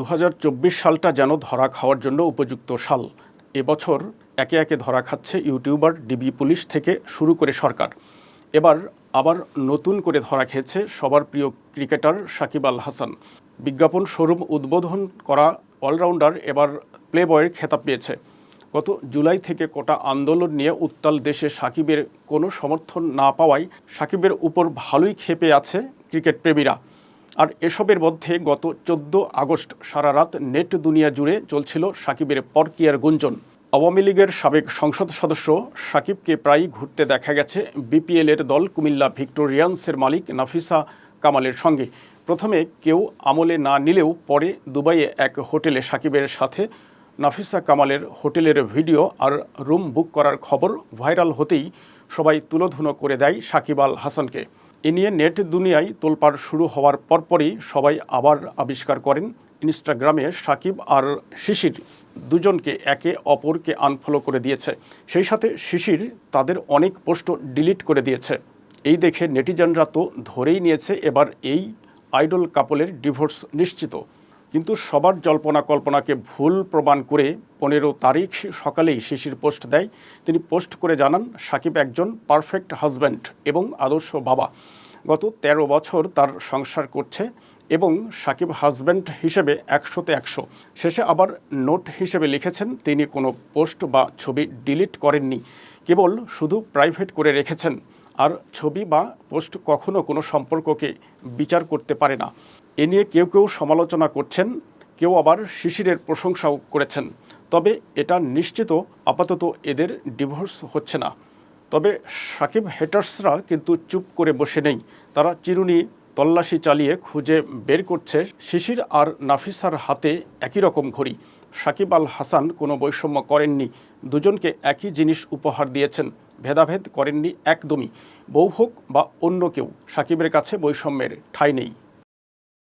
দু হাজার চব্বিশ সালটা যেন ধরা খাওয়ার জন্য উপযুক্ত সাল। এবছর একে একে ধরা খাচ্ছে ইউটিউবার, ডিবি পুলিশ থেকে শুরু করে সরকার। এবার আবার নতুন করে ধরা খেয়েছে সবার প্রিয় ক্রিকেটার সাকিব আল হাসান। বিজ্ঞাপন শোরুম উদ্বোধন করা অলরাউন্ডার এবার প্লে বয়ের খেতাব পেয়েছে। গত জুলাই থেকে কোটা আন্দোলন নিয়ে উত্তাল দেশে সাকিবের কোনো সমর্থন না পাওয়ায় সাকিবের উপর ভালোই ক্ষেপে আছে ক্রিকেট প্রেমীরা। আর এসবের মধ্যে গত চোদ্দ আগস্ট সারা রাত নেট দুনিয়া জুড়ে চলছিল সাকিবের পরকিয়ার গুঞ্জন। আওয়ামী লীগের সাবেক সংসদ সদস্য সাকিবকে প্রায়ই ঘুরতে দেখা গেছে বিপিএলের দল কুমিল্লা ভিক্টোরিয়ান্সের মালিক নাফিসা কামালের সঙ্গে। প্রথমে কেউ আমলে না নিলেও পরে দুবাইয়ে এক হোটেলে সাকিবের সাথে নাফিসা কামালের হোটেলের ভিডিও আর রুম বুক করার খবর ভাইরাল হতেই সবাই তুলোধুনো করে দেয় সাকিব আল হাসানকে। এ নিয়ে নেট দুনিয়ায় তোলপাড় শুরু হওয়ার পরপরই সবাই আবার আবিষ্কার করেন। ইনস্টাগ্রামে সাকিব আর শিশির দুজনকে একে অপরকে আনফলো করে দিয়েছে। সেই সাথে শিশির তাদের অনেক পোস্ট ডিলিট করে দিয়েছে। এই দেখে নেটিজনরা তো ধরেই নিয়েছে, এবার এই আইডল কাপলের ডিভোর্স নিশ্চিত। কিন্তু সবার জল্পনা কল্পনাকে ভুল প্রমাণ করে পনেরো তারিখ সকালেই শিশির পোস্ট দেয়। তিনি পোস্ট করে জানান, সাকিব একজন পারফেক্ট হাজব্যান্ড এবং আদর্শ বাবা। গত ১৩ বছর তার সংসার করছে এবং সাকিব হাজব্যান্ড হিসেবে একশোতে একশো। শেষে আবার নোট হিসেবে লিখেছেন, তিনি কোনো পোস্ট বা ছবি ডিলিট করেননি, কেবল শুধু প্রাইভেট করে রেখেছেন। আর ছবি বা পোস্ট কখনো কোনো সম্পর্ককে বিচার করতে পারে না। এ নিয়ে কেউ কেউ সমালোচনা করছেন, কেউ আবার শিশিরের প্রশংসাও করেছেন। তবে এটা নিশ্চিত আপাতত এদের ডিভোর্স হচ্ছে না। তবে সাকিব হেটার্সরা কিন্তু চুপ করে বসে নেই। তারা চিরুনি তল্লাশি চালিয়ে খুঁজে বের করছে শিশির আর নাফিসার হাতে একই রকম ঘড়ি। সাকিব আল হাসান কোনো বৈষম্য করেননি। দুজনকে একই জিনিস উপহার দিয়েছেন। ভেদাভেদ করেননি একদমই। বউ হোক বা অন্য কেউ, সাকিবের কাছে বৈষম্যের ঠাঁই নেই।